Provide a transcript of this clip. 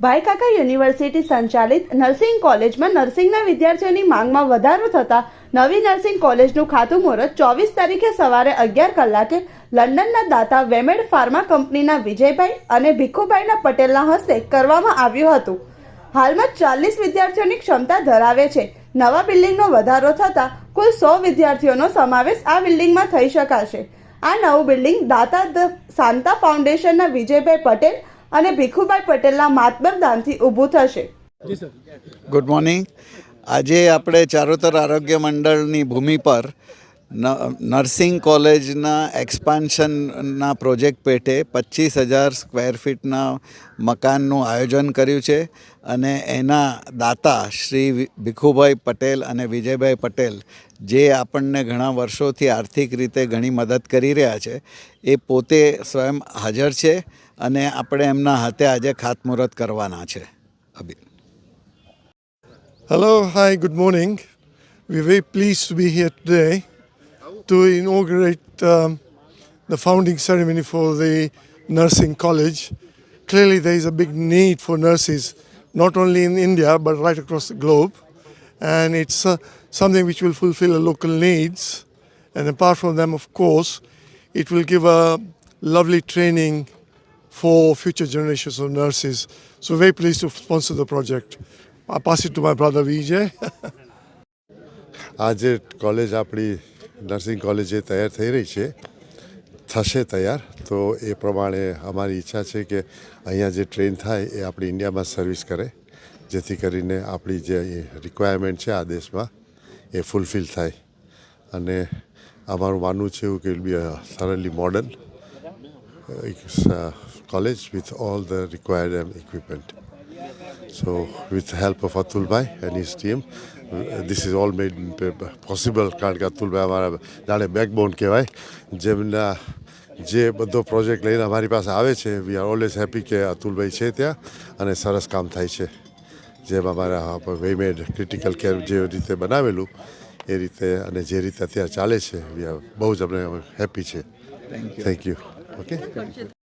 ભાઈકાકા university સંચાલિત nursing કોલેજમાં નર્સિંગના વિદ્યાર્થીઓની માંગમાં વધારો થતાં નવી નર્સિંગ કોલેજનું ખાતું મુહૂર્ત ચોવીસ તારીખે સવારે અગિયાર કલાકે લંડનના દાતા વેમેડ ફાર્મા કંપનીના વિજયભાઈ અને ભીખુભાઈના પટેલના હસ્તે કરવામાં આવ્યું હતું. હાલમાં ચાલીસ વિદ્યાર્થીઓની ક્ષમતા ધરાવે છે. નવા બિલ્ડિંગનો વધારો થતાં કુલ સો વિદ્યાર્થીઓનો સમાવેશ આ બિલ્ડિંગમાં થઈ શકાશે. આ નવું બિલ્ડિંગ દાતા શાંતા ફાઉન્ડેશનના વિજયભાઈ પટેલ અને ભીખુભાઈ પટેલના માતબર દાનથી ઊભું થશે. Good morning. આજે આપણે ચારોતર આરોગ્ય મંડળની ભૂમિ પર ન- નર્સિંગ કોલેજના એક્સપાન્શનના પ્રોજેક્ટ પેટે પચીસ હજાર સ્ક્વેર ફીટના મકાનનું આયોજન કર્યું છે અને એના દાતા શ્રી ભીખુભાઈ પટેલ અને વિજયભાઈ પટેલ જે આપણને ઘણા વર્ષોથી આર્થિક રીતે ઘણી મદદ કરી રહ્યા છે એ પોતે સ્વયં હાજર છે અને આપણે એમના હાથે આજે ખાતમુહૂર્ત કરવાના છે અભિ good morning. We're very pleased to be here today to inaugurate um, the founding ceremony for the nursing college. Clearly, there is a big need for nurses, not only in India but right across the globe, and it's uh, something which will fulfill the local needs. And apart from them, of course, it will give a lovely training for future generations of nurses. So, very pleased to sponsor the project. I pass it to my brother Vijay. આજે college આપણી nursing college જે તૈયાર થઈ રહી છે થશે તૈયાર તો એ પ્રમાણે અમારી ઈચ્છા છે કે અહીંયા જે ટ્રેન થાય એ આપણી ઇન્ડિયામાં સર્વિસ કરે જેથી કરીને આપણી જે રિક્વાયરમેન્ટ છે આ દેશમાં એ ફૂલફિલ થાય અને અમારું માનવું છે એવું કે will be surely modern college with all the um, equipment So, with the help of Atulbhai and his team, uh, this is all made possible. કારણ કે અતુલભાઈ અમારા જાણે બેકબોન કહેવાય જેમના જે બધો પ્રોજેક્ટ લઈને અમારી પાસે આવે છે વી આર ઓલવેઝ હેપી કે અતુલભાઈ છે ત્યાં અને સરસ કામ થાય છે જેમ અમારા વેમેડ ક્રિટિકલ કેર જે રીતે બનાવેલું એ રીતે અને જે રીતે અત્યારે ચાલે છે વી આર બહુ જ અમને હેપી છે થેન્ક યુ ¿Por qué?